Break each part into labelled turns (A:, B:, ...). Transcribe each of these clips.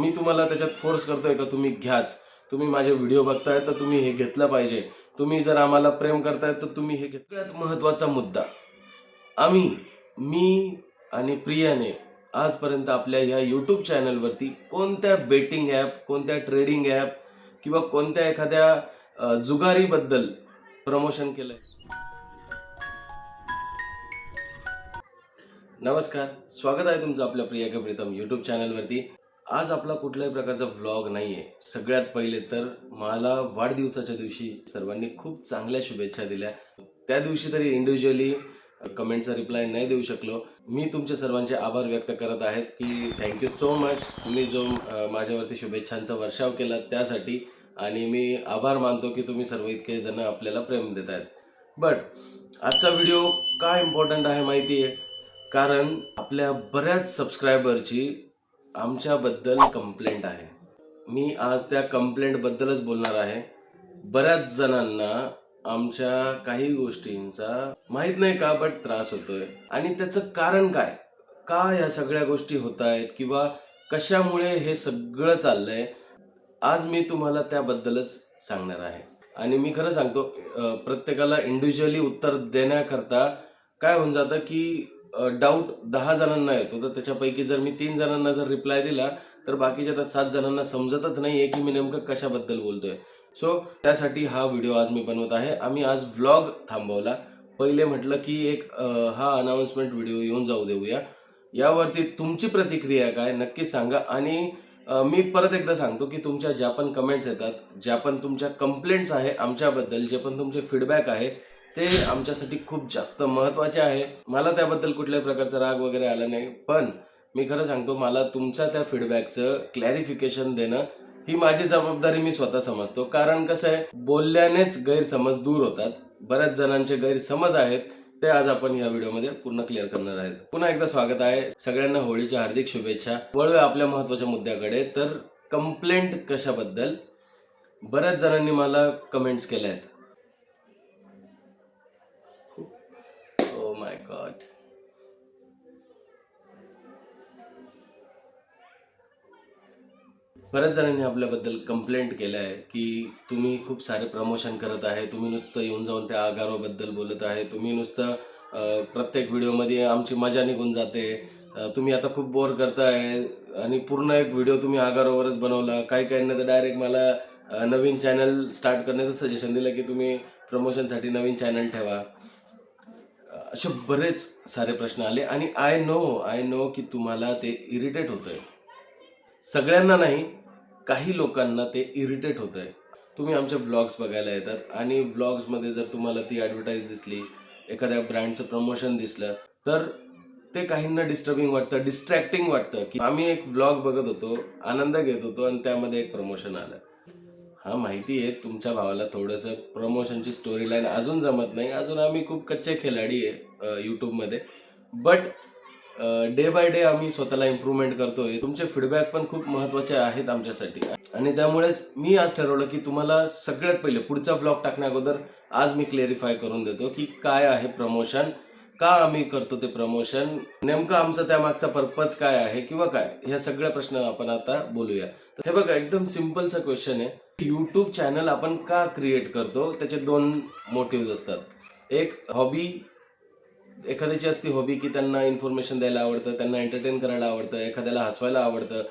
A: मी तुम्हाला त्याच्यात फोर्स करतोय का तुम्ही घ्याच. तुम्ही माझे व्हिडिओ बघताय तर तुम्ही हे घेतलं पाहिजे. तुम्ही जर आम्हाला प्रेम करताय तर तुम्ही हे घेतल्यात महत्त्वाचा मुद्दा. आम्ही मी आणि प्रियाने आजपर्यंत आपल्या ह्या यूट्यूब चॅनलवरती कोणत्या बेटिंग ॲप कोणत्या ट्रेडिंग ॲप किंवा कोणत्या एखाद्या जुगारीबद्दल प्रमोशन केलंय? नमस्कार. स्वागत आहे तुमचं आपल्या प्रिया प्रीतम यूट्यूब चॅनलवरती आज आपला कुठल्याही प्रकारचा व्लॉग नाही आहे सगळ्यात पहिले तर मला वाढदिवसाच्या दिवशी सर्वांनी खूप चांगल्या शुभेच्छा दिल्या. त्या दिवशी तरी इंडिव्हिज्युअली कमेंटचा रिप्लाय नाही देऊ शकलो. मी तुमच्या सर्वांचे आभार व्यक्त करत आहेत की थँक्यू सो मच तुम्ही जो माझ्यावरती शुभेच्छांचा वर्षाव केला त्यासाठी आणि मी आभार मानतो की तुम्ही सर्व इतके जण आपल्याला प्रेम देत आहेत. बट आजचा व्हिडिओ का इम्पॉर्टंट आहे माहिती आहे कारण आपल्या बऱ्याच सबस्क्रायबरची आमच्याबद्दल कंप्लेंट आहे. मी आज त्या कंप्लेंटबद्दलच बोलणार आहे. बऱ्याच जणांना आमच्या काही गोष्टींचा माहीत नाही का बट त्रास होतोय. आणि त्याचं कारण काय? का या सगळ्या गोष्टी होत आहेत किंवा कशामुळे हे सगळं चाललंय? आज मी तुम्हाला त्याबद्दलच सांगणार आहे. आणि मी खरं सांगतो प्रत्येकाला इंडिव्हिज्युअली उत्तर देण्याकरता काय होऊन जातं की डाऊट दहा जणांना येतो. तर त्याच्यापैकी जर मी तीन जणांना जर रिप्लाय दिला तर बाकीच्या तर सात जणांना समजतच नाहीये की मी नेमकं कशाबद्दल बोलतोय. सो त्यासाठी हा व्हिडिओ आज मी बनवत आहे. आम्ही आज व्लॉग थांबवला. पहिले म्हटलं की एक हा अनाउन्समेंट व्हिडिओ येऊन जाऊ देऊया. यावरती तुमची प्रतिक्रिया काय नक्कीच सांगा. आणि मी परत एकदा सांगतो की तुमच्या ज्या पण कमेंट्स येतात ज्या पण तुमच्या कंप्लेंट्स आहे आमच्याबद्दल जे पण तुमचे फीडबॅक आहे ते आमच्यासाठी खूप जास्त महत्त्वाचे आहे. मला त्याबद्दल कुठल्याही प्रकारचा राग वगैरे आला नाही. पण मी खरं सांगतो मला तुमच्या त्या फीडबॅकचं क्लॅरिफिकेशन देणं ही माझी जबाबदारी मी स्वतः समजतो. कारण कसं आहे बोलल्यानेच गैरसमज दूर होतात. बऱ्याच जणांचे गैरसमज आहेत. ते आज आपण या व्हिडिओमध्ये पूर्ण क्लिअर करणार आहेत. पुन्हा एकदा स्वागत आहे. सगळ्यांना होळीच्या हार्दिक शुभेच्छा. वळूया आपल्या महत्त्वाच्या मुद्द्याकडे. तर कंप्लेंट कशाबद्दल? बऱ्याच जणांनी मला कमेंट्स केल्या आहेत. God. बऱ्याच जणांनी आपल्याबद्दल कंप्लेंट केलं आहे की तुम्ही खूप सारे प्रमोशन करत आहे तुम्ही नुसतं येऊन जाऊन त्या आगारोबद्दल बोलत आहे तुम्ही नुसतं प्रत्येक व्हिडिओमध्ये आमची मजा निघून जाते. तुम्ही आता खूप बोर करताय आणि पूर्ण एक व्हिडिओ तुम्ही आगारोवरच बनवला. काही काहींना तर डायरेक्ट मला नवीन चॅनल स्टार्ट करण्याचं सजेशन दिलं की तुम्ही प्रमोशनसाठी नवीन चॅनल ठेवा. असे बरेच सारे प्रश्न आले आणि आय नो आय नो की तुम्हाला ते इरिटेट होतंय. सगळ्यांना नाही काही लोकांना ते इरिटेट होतंय. तुम्ही आमच्या ब्लॉग्स बघायला येतात आणि ब्लॉग्समध्ये जर तुम्हाला ती ॲडव्हर्टाईज दिसली एखाद्या ब्रँडचं प्रमोशन दिसलं तर ते काहींना डिस्टर्बिंग वाटतं डिस्ट्रॅक्टिंग वाटतं. की आम्ही एक ब्लॉग बघत होतो आनंद घेत होतो आणि त्यामध्ये एक प्रमोशन आलं. हा माहिती आहे तुमच्या भावाला थोडंसं प्रमोशनची स्टोरी लाईन अजून जमत नाही. अजून आम्ही खूप कच्चे खिलाडी आहे यूट्यूबमध्ये बट डे बाय डे आम्ही स्वतःला इम्प्रूव्हमेंट करतोय. तुमचे फीडबॅक पण खूप महत्त्वाचे आहेत आमच्यासाठी. आणि त्यामुळेच मी आज ठरवलं की तुम्हाला सगळ्यात पहिले पुढचा ब्लॉग टाकण्या अगोदर आज मी क्लेरिफाय करून देतो की काय आहे प्रमोशन का आम्ही करतो ते प्रमोशन नेमकं आमचा त्यामागचा पर्पज काय आहे किंवा काय? ह्या सगळ्या प्रश्न आपण आता बोलूया. तर हे बघा एकदम सिम्पलचा क्वेश्चन आहे. युट्यूब चॅनल आपण का क्रिएट करतो? त्याचे दोन मोटिव्ह असतात. एक हॉबी एखाद्याची असती हॉबी की त्यांना इन्फॉर्मेशन द्यायला आवडतं त्यांना एंटरटेन करायला आवडतं एखाद्याला हसवायला आवडतं.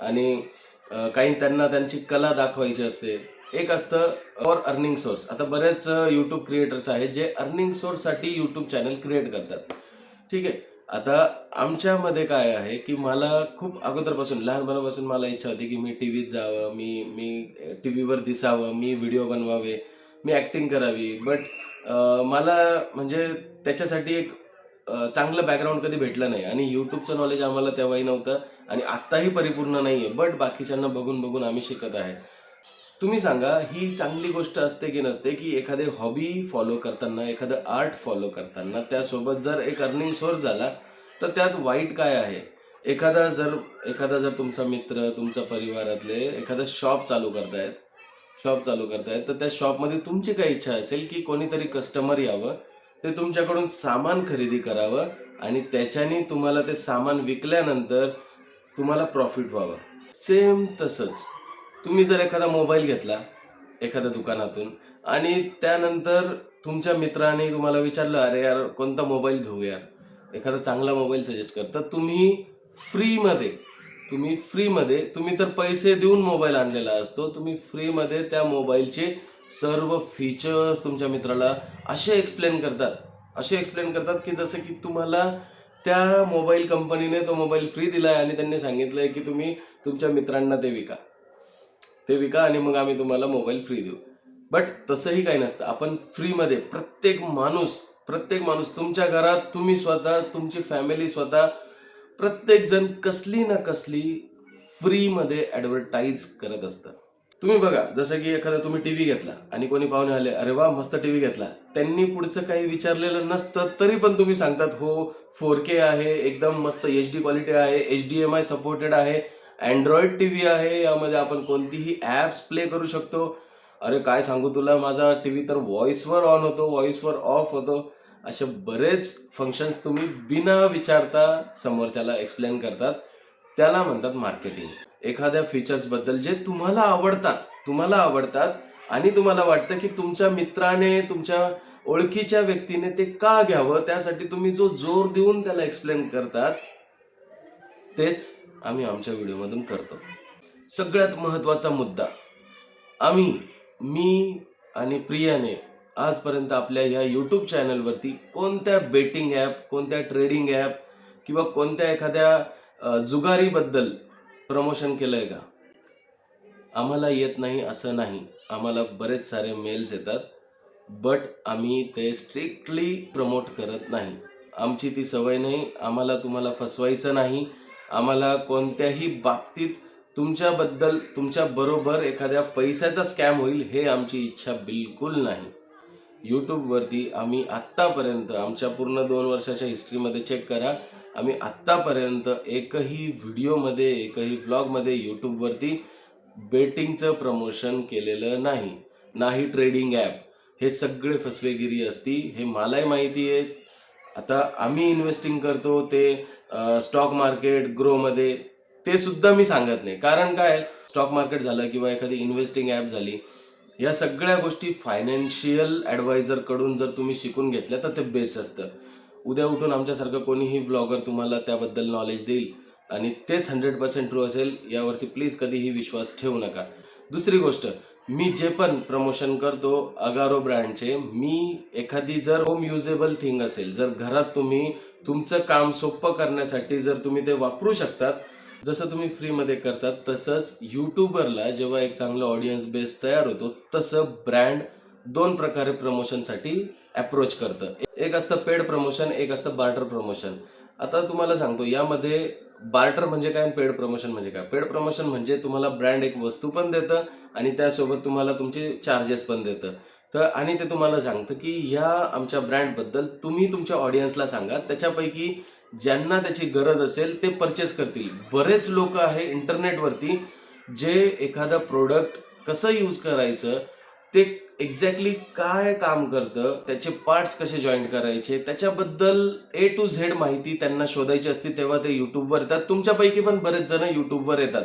A: आणि काही त्यांना त्यांची कला दाखवायची असते. एक असतं फॉर अर्निंग सोर्स आता बरेच यूट्यूब क्रिएटर्स आहेत जे अर्निंग सोर्ससाठी यूट्यूब चॅनल क्रिएट करतात. ठीक आहे? आता आमच्यामध्ये काय आहे की मला खूप अगोदरपासून लहानपणापासून मला इच्छा होती की मी टी व्हीत जावं मी मी टी व्हीवर दिसावं मी व्हिडिओ बनवावे मी ॲक्टिंग करावी. बट मला म्हणजे त्याच्यासाठी एक चांगलं बॅकग्राऊंड कधी भेटलं नाही. आणि यूट्यूबचं नॉलेज आम्हाला तेव्हाही नव्हतं आणि आत्ताही परिपूर्ण नाही आहे बट बाकीच्यांना बघून बघून आम्ही शिकत आहे. तुम्ही सांगा ही चांगली गोष्ट असते की नसते की एखादे हॉबी फॉलो करताना एखादं आर्ट फॉलो करताना त्यासोबत जर एक अर्निंग सोर्स झाला तर त्यात वाईट काय आहे? एखादा जर एखादा जर तुमचा मित्र तुमच्या परिवारातले एखादा शॉप चालू करतायत शॉप चालू करतायत तर त्या शॉपमध्ये तुमची काय इच्छा असेल की कोणीतरी कस्टमर यावं ते तुमच्याकडून सामान खरेदी करावं आणि त्याच्याने तुम्हाला ते सामान विकल्यानंतर तुम्हाला प्रॉफिट व्हावं. सेम तसंच. तुम्ही जर एखादा मोबाईल घेतला एखाद्या दुकानातून आणि त्यानंतर तुमच्या मित्राने तुम्हाला विचारलं अरे यार कोणता मोबाईल घेऊ यार? एखादा चांगला मोबाईल सजेस्ट कर तर तुम्ही फ्रीमध्ये तुम्ही फ्रीमध्ये तुम्ही तर पैसे देऊन मोबाईल आणलेला असतो तुम्ही फ्रीमध्ये त्या मोबाईलचे सर्व फीचर्स तुमच्या मित्राला असे एक्सप्लेन करतात. असे एक्सप्लेन करतात की जसं की तुम्हाला त्या मोबाईल कंपनीने तो मोबाईल फ्री दिला आहे आणि त्यांनी सांगितलंय की तुम्ही तुमच्या मित्रांना ते विका. ते विका आणि मग आम्ही तुम्हाला मोबाईल फ्री देऊ. बट तसंही काही नसतं. आपण फ्रीमध्ये प्रत्येक माणूस प्रत्येक माणूस तुमच्या घरात तुम्ही स्वतः तुमची फॅमिली स्वतः प्रत्येक जण कसली ना कसली फ्रीमध्ये ॲडव्हर्टाईज करत असतं. तुम्ही बघा जसं की एखादा तुम्ही टीव्ही घेतला आणि कोणी पाहुणे आले अरे वा मस्त टीव्ही घेतला. त्यांनी पुढचं काही विचारलेलं नसतं तरी पण तुम्ही सांगतात हो फोर के आहे एकदम मस्त एच डी क्वालिटी आहे H D M I supported आहे. अँड्रॉइड टीव्ही आहे यामध्ये आपण कोणतीही ॲप्स प्ले करू शकतो. अरे काय सांगू तुला माझा टीव्ही तर व्हॉइसवर ऑन होतो व्हॉइसवर ऑफ होतो. असे बरेच फंक्शन्स तुम्ही बिना विचारता समोरच्याला एक्सप्लेन करतात. त्याला म्हणतात मार्केटिंग एखाद्या फीचर्सबद्दल जे तुम्हाला आवडतात तुम्हाला आवडतात आणि तुम्हाला वाटतं की तुमच्या मित्राने तुमच्या ओळखीच्या व्यक्तीने ते का घ्यावं त्यासाठी तुम्ही जो जोर देऊन त्याला एक्सप्लेन करतात तेच आम्ही आमच्या व्हिडिओमधून करतो. सगळ्यात महत्त्वाचा मुद्दा आम्ही मी आणि प्रियाने आजपर्यंत आपल्या ह्या यूट्यूब चॅनलवरती कोणत्या बेटिंग ॲप कोणत्या ट्रेडिंग ॲप किंवा कोणत्या एखाद्या जुगारीबद्दल प्रमोशन केलंय का? आम्हाला येत नाही असं नाही. आम्हाला बरेच सारे मेल्स येतात बट आम्ही ते स्ट्रिक्टली प्रमोट करत नाही. आमची ती सवय नाही आम्हाला तुम्हाला फसवायचं नाही आम्हाला कोणत्याही बाबतीत तुमच्याबद्दल तुमच्या बरोबर एखाद्या पैशाचा स्कॅम होईल हे आमची इच्छा बिलकुल नाही. यूट्यूबवरती आम्ही आत्तापर्यंत आमच्या पूर्ण दोन वर्षाच्या हिस्ट्रीमध्ये चेक करा. आम्ही आत्तापर्यंत एकही व्हिडिओमध्ये एकही व्लॉगमध्ये यूट्यूबवरती बेटिंगचं प्रमोशन केलेलं नाही. नाही ट्रेडिंग ॲप हे सगळे फसवेगिरी असती हे मलाही माहिती आहे आता आम्ही इन्व्हेस्टिंग करतो ते स्टॉक मार्केट ग्रोमध्ये ते सुद्धा मी सांगत नाही. कारण काय? स्टॉक मार्केट झालं किंवा एखादी इन्व्हेस्टिंग ॲप झाली या सगळ्या गोष्टी फायनान्शियल ॲडवायझरकडून जर तुम्ही शिकून घेतल्या तर ते बेस्ट असतं. उद्या उठून आमच्यासारखं कोणीही ब्लॉगर तुम्हाला त्याबद्दल नॉलेज देईल आणि तेच हंड्रेड पर्सेंट ट्रू असेल यावरती प्लीज कधीही विश्वास ठेवू नका. दुसरी गोष्ट मी जे पण प्रमोशन करतो अगारो ब्रँडचे मी एखादी जर होम युजेबल थिंग असेल जर घरात तुम्ही तुमचं काम सोपं करण्यासाठी जर तुम्ही ते वापरू शकतात जसं तुम्ही फ्रीमध्ये करतात तसंच यूट्यूबरला जेव्हा एक चांगलं ऑडियन्स बेस तयार होतो तसं ब्रँड दोन प्रकारे प्रमोशनसाठी अप्रोच करतं. एक असतं पेड प्रमोशन एक असतं बार्टर प्रमोशन आता तुम्हाला सांगतो यामध्ये बार्टर म्हणजे काय पेड प्रमोशन म्हणजे काय? पेड प्रमोशन म्हणजे तुम्हाला ब्रँड एक वस्तू पण देतं आणि त्यासोबत तुम्हाला तुमचे चार्जेस पण देतं. तर आणि ते तुम्हाला सांगतं की ह्या आमच्या ब्रँडबद्दल तुम्ही तुमच्या ऑडियन्सला सांगा. त्याच्यापैकी ज्यांना त्याची गरज असेल ते परचेस करतील. बरेच लोक आहे इंटरनेटवरती जे एखादं प्रोडक्ट कसं यूज करायचं ते एक्झॅक्टली काय काम करतं त्याचे पार्ट्स कसे जॉईंट करायचे त्याच्याबद्दल ए टू झेड माहिती त्यांना शोधायची असते तेव्हा ते युट्यूबवर येतात. तुमच्यापैकी पण बरेच जण युट्यूबवर येतात.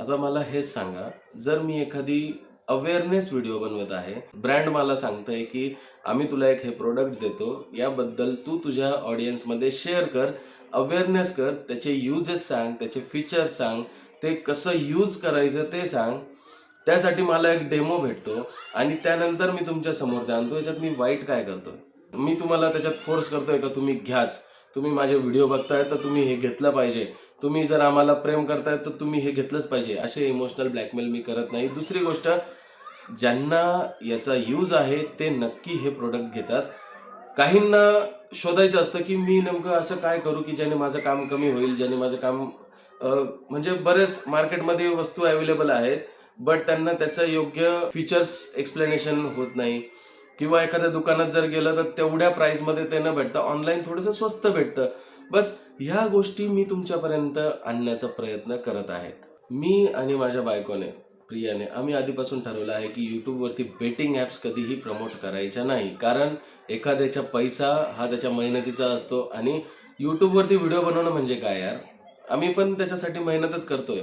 A: आता मला हेच सांगा जर मी एखादी अवेअरनेस व्हिडिओ बनवत आहे ब्रँड मला सांगतंय की आम्ही तुला एक हे प्रोडक्ट देतो याबद्दल तू तुझ्या ऑडियन्समध्ये शेअर कर अवेअरनेस कर त्याचे युजेस सांग त्याचे फीचर्स सांग ते कसं यूज करायचं ते सांग त्यासाठी मला एक डेमो भेटतो आणि त्यानंतर मी तुमच्यासमोर ते आणतो याच्यात मी वाईट काय करतो मी तुम्हाला त्याच्यात फोर्स करतोय का तुम्ही घ्याच. तुम्ही माझे व्हिडिओ बघताय तर तुम्ही हे घेतलं पाहिजे. तुम्ही जर आम्हाला प्रेम करताय तर तुम्ही हे घेतलंच पाहिजे. असे इमोशनल ब्लॅकमेल मी करत नाही. दुसरी गोष्ट ज्यांना याचा यूज आहे ते नक्की हे प्रोडक्ट घेतात. काहींना शोधायचं असतं की मी नेमकं असं काय करू की ज्याने माझं काम कमी होईल ज्याने माझं काम म्हणजे बरेच मार्केटमध्ये वस्तू अवेलेबल आहेत. बट त्यांना त्याचं योग्य फीचर्स एक्सप्लेनेशन होत नाही. किंवा एखाद्या दुकानात जर गेलं तर तेवढ्या प्राईसमध्ये ते न भेटतं. ऑनलाईन थोडंसं स्वस्त भेटतं. बस ह्या गोष्टी मी तुमच्यापर्यंत आणण्याचा प्रयत्न करत आहे मी आणि माझ्या बायकोने प्रियाने आम्ही आधीपासून ठरवलं आहे की यूट्यूबवरती बेटिंग ॲप्स कधीही प्रमोट करायच्या नाही. कारण एखाद्याचा पैसा हा त्याच्या मेहनतीचा असतो आणि यूट्यूबवरती व्हिडिओ बनवणं म्हणजे काय यार? आम्ही पण त्याच्यासाठी मेहनतच करतोय.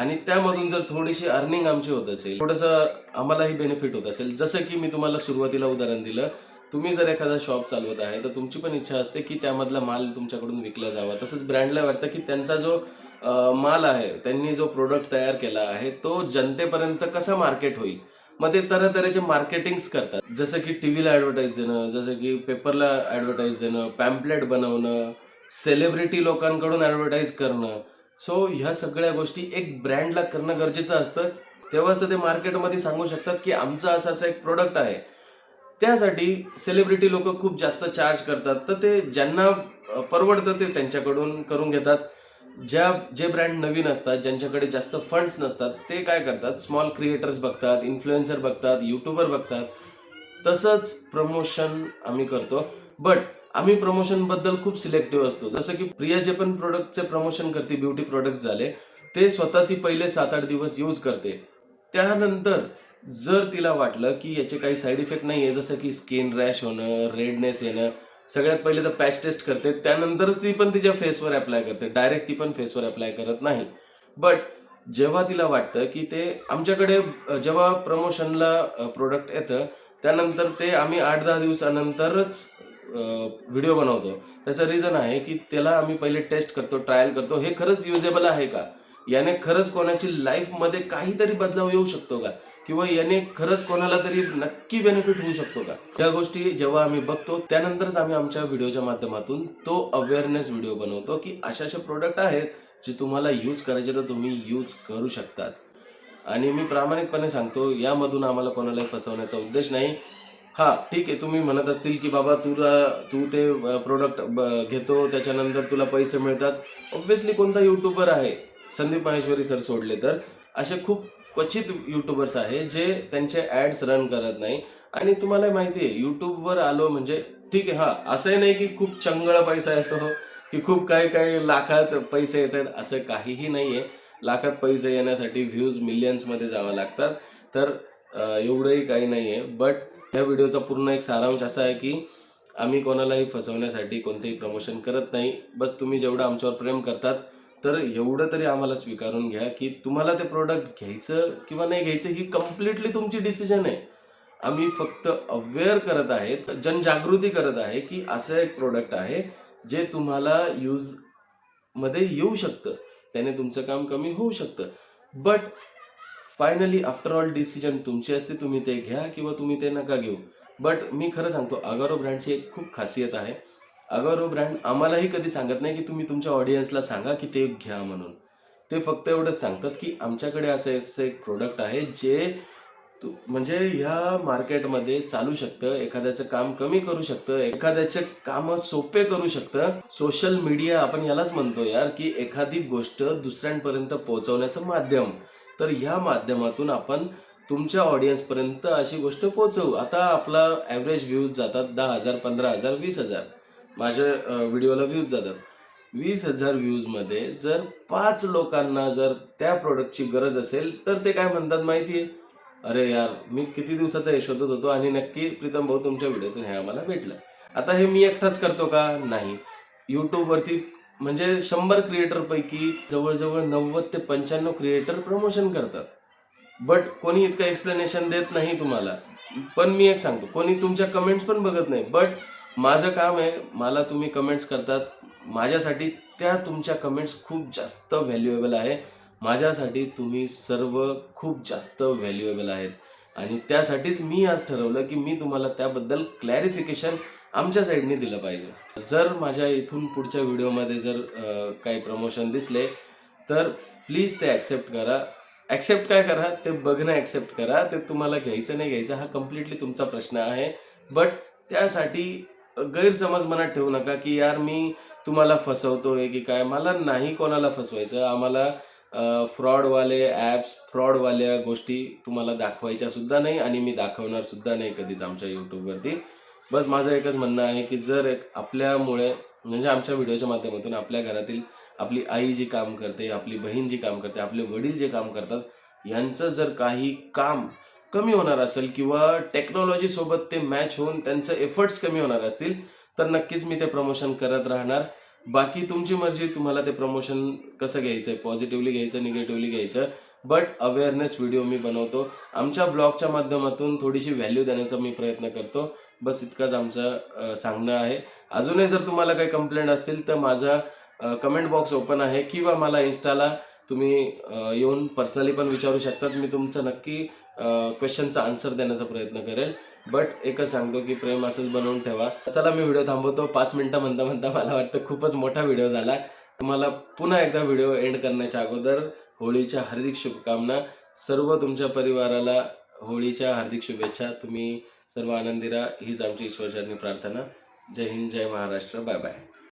A: आणि त्यामधून जर थोडीशी अर्निंग आमची होत असेल थोडंसं आम्हालाही बेनिफिट होत असेल. जसं की मी तुम्हाला सुरुवातीला उदाहरण दिलं तुम्ही जर एखादा शॉप चालवत आहे तर तुमची पण इच्छा असते की त्यामधला माल तुमच्याकडून विकला जावा. तसंच ब्रँडला वाटतं की त्यांचा जो माल आहे त्यांनी जो प्रोडक्ट तयार केला आहे तो जनतेपर्यंत कसा मार्केट होईल? मग ते तरह तऱ्हेचे मार्केटिंग्स करतात. जसं की टीव्हीला ॲडव्हर्टाईज देणं जसं की पेपरला ॲडव्हर्टाईज देणं पॅम्पलेट बनवणं सेलिब्रिटी लोकांकडून ॲडव्हर्टाईज करणं सो ह्या सगळ्या गोष्टी एक ब्रँडला करणं गरजेचं असतं. तेव्हाच तर ते मार्केटमध्ये सांगू शकतात की आमचं असं असं एक प्रोडक्ट आहे. त्यासाठी सेलिब्रिटी लोक खूप जास्त चार्ज करतात. तर ते ज्यांना परवडतं ते त्यांच्याकडून करून घेतात. ज्या जे ब्रँड नवीन असतात ज्यांच्याकडे जास्त फंड्स नसतात ते काय करतात? स्मॉल क्रिएटर्स बघतात इन्फ्लुएन्सर बघतात युट्यूबर बघतात. तसंच प्रमोशन आम्ही करतो. बट आम्ही प्रमोशनबद्दल खूप सिलेक्टिव्ह असतो. जसं की प्रिया जे पण प्रोडक्टचे प्रमोशन करते ब्युटी प्रोडक्ट झाले ते स्वतः ती पहिले सात आठ दिवस यूज करते. त्यानंतर जर तिला वाटलं की याचे काही साईड इफेक्ट नाही आहे जसं की स्किन रॅश होणं रेडनेस येणं सगळ्यात पहिले तर पॅच टेस्ट करते. त्यानंतरच ती पण तिच्या फेसवर अप्लाय करते. डायरेक्ट ती पण फेसवर अप्लाय करत नाही. बट जेव्हा तिला वाटतं की ते आमच्याकडे जेव्हा प्रमोशनला प्रोडक्ट येतं त्यानंतर ते आम्ही आठ दहा दिवसानंतरच व्हिडिओ बनवतो त्याचं रिझन आहे की त्याला आम्ही पहिले टेस्ट करतो ट्रायल करतो. हे खरंच युजेबल आहे का? याने खरंच कोणाची लाईफमध्ये काहीतरी बदलाव येऊ शकतो का? किंवा याने खरंच कोणाला तरी नक्की बेनिफिट होऊ शकतो का? त्या गोष्टी जेव्हा आम्ही बघतो त्यानंतरच आम्ही आमच्या व्हिडिओच्या माध्यमातून तो अवेअरनेस व्हिडिओ बनवतो की अशा अशा प्रोडक्ट आहेत जे तुम्हाला यूज करायचे तर तुम्ही यूज करू शकतात. आणि मी प्रामाणिकपणे सांगतो यामधून आम्हाला कोणालाही फसवण्याचा उद्देश नाही. हा ठीक आहे. तुम्ही म्हणत असतील की बाबा तुला तू ते प्रोडक्ट घेतो त्याच्यानंतर तुला पैसे मिळतात. ऑब्व्हियसली कोणता युट्यूबर आहे? संदीप माहेश्वरी सर सोडले तर. असे खूप क्वचित युट्यूबर्स आहे जे त्यांचे ऍड्स रन करत नाही. आणि तुम्हाला माहिती आहे युट्यूबवर आलो म्हणजे ठीक आहे. हा असंही नाही की खूप चंगळ पैसा येतो की खूप काही काही लाखात पैसे येतात असं काहीही नाहीये. लाखात पैसे येण्यासाठी व्ह्यूज मिलियन्समध्ये जावं लागतात. तर एवढंही काही नाही आहे बट या व्हिडिओचा पूर्ण एक सारांश असा आहे की आम्ही कोणालाही फसवण्यासाठी कोणतेही प्रमोशन करत नाही. बस तुम्ही जेवढं आमच्यावर प्रेम करतात तर एवढं तरी आम्हाला स्वीकारून घ्या की तुम्हाला ते प्रोडक्ट घ्यायचं किंवा नाही घ्यायचं ही कम्प्लिटली तुमची डिसिजन आहे. आम्ही फक्त अवेअर करत आहेत जनजागृती करत आहे की असं एक प्रोडक्ट आहे जे तुम्हाला यूजमध्ये येऊ शकतं. त्याने तुमचं काम कमी होऊ शकतं. But finally after all decision तुमची असते तुम्ही ते घ्या किंवा तुम्ही ते नका घेऊ. बट मी खरं सांगतो अगारो ब्रँडची एक खूप खासियत आहे. अगारो ब्रँड आम्हालाही कधी सांगत नाही की तुम्ही तुमच्या ऑडियन्सला सांगा की ते घ्या म्हणून. ते फक्त एवढंच सांगतात की आमच्याकडे असं असं एक प्रोडक्ट आहे जे तू म्हणजे ह्या मार्केटमध्ये चालू शकतं एखाद्याचं काम कमी करू शकतं एखाद्याचे काम सोपे करू शकतं. सोशल मीडिया आपण यालाच म्हणतो यार की एखादी गोष्ट दुसऱ्यांपर्यंत पोहोचवण्याचं माध्यम. तर ह्या माध्यमातून आपण तुमच्या ऑडियन्सपर्यंत अशी गोष्ट पोहोचवू. आता आपला ॲव्हरेज व्ह्यूज जातात दहा हजार पंधरा हजार वीस हजार. माझ्या व्हिडिओला व्ह्यूज जातात. वीस हजार व्ह्यूजमध्ये जर पाच लोकांना जर त्या प्रोडक्टची गरज असेल तर ते काय म्हणतात माहिती आहे अरे यार मी किती दिवसाचा हे शोधत होतो आणि नक्की प्रीतम भाऊ तुमच्या व्हिडिओतून हे आम्हाला भेटलं. आता हे मी एकटाच करतो का? नाही. यूट्यूबवरती म्हणजे शंभर क्रिएटर पैकी जवळजवळ नव्वद ते पंच्याण्णव क्रिएटर प्रमोशन करतात. बट कोणी इतकं एक्सप्लेनेशन देत नाही तुम्हाला. पण मी एक सांगतो कोणी तुमच्या कमेंट्स पण बघत नाही. बट माझं काम आहे मला तुम्ही कमेंट्स करतात. माझ्यासाठी त्या तुमच्या कमेंट्स खूप जास्त व्हॅल्युएबल आहे. माझ्यासाठी तुम्ही सर्व खूप जास्त व्हॅल्युएबल आहेत. आणि त्यासाठीच मी आज ठरवलं की मी तुम्हाला त्याबद्दल क्लॅरिफिकेशन आमच्या साईडने दिलं पाहिजे. जर माझ्या इथून पुढच्या व्हिडिओमध्ये जर काही प्रमोशन दिसले तर प्लीज ते ॲक्सेप्ट करा. ॲक्सेप्ट काय करा? ते बघणं ॲक्सेप्ट करा. ते तुम्हाला घ्यायचं नाही घ्यायचं हा कम्प्लिटली तुमचा प्रश्न आहे. बट त्यासाठी गैरसमज मनात ठेवू नका की यार मी तुम्हाला फसवतोय की काय? मला नाही कोणाला फसवायचं. आम्हाला फ्रॉडवाले ॲप्स फ्रॉडवाल्या गोष्टी तुम्हाला दाखवायच्या सुद्धा नाही आणि मी दाखवणार सुद्धा नाही कधीच आमच्या यूट्यूबवरती बस माझं एकच म्हणणं आहे की जर एक आपल्यामुळे म्हणजे आमच्या व्हिडिओच्या माध्यमातून आपल्या घरातील आपली आई जी काम करते आपली बहीण जी काम करते आपले वडील जे काम करतात यांचं जर काही काम कमी होणार असेल किंवा टेक्नॉलॉजी सोबत ते मॅच होऊन त्यांचं एफर्ट्स कमी होणार असतील तर नक्कीच मी ते प्रमोशन करत राहणार. बाकी तुमची मर्जी तुम्हाला ते प्रमोशन कसं घ्यायचं आहे पॉझिटिव्हली घ्यायचं निगेटिव्हली घ्यायचं? बट अवेअरनेस व्हिडिओ मी बनवतो. आमच्या ब्लॉगच्या माध्यमातून थोडीशी व्हॅल्यू देण्याचा मी प्रयत्न करतो. बस इतकंच आमचं सांगणं आहे. अजूनही जर तुम्हाला काही कंप्लेंट असतील तर माझा कमेंट बॉक्स ओपन आहे किंवा मला इन्स्टाला तुम्ही येऊन पर्सनली पण विचारू शकतात. मी तुमचं नक्की क्वेश्चनचा आन्सर देण्याचा प्रयत्न करेल. बट एकच सांगतो की प्रेम असंच बनवून ठेवा. चला मी व्हिडिओ थांबवतो. पाच मिनटं म्हणता म्हणता मला वाटतं खूपच मोठा व्हिडिओ झाला. तुम्हाला पुन्हा एकदा व्हिडिओ एंड करण्याच्या अगोदर होळीच्या हार्दिक शुभकामना. सर्व तुमच्या परिवाराला होळीच्या हार्दिक शुभेच्छा. तुम्ही सर्व आनंदी राहा हीच आमची ईश्वरचरणी प्रार्थना. जय हिंद जय महाराष्ट्र बाय बाय.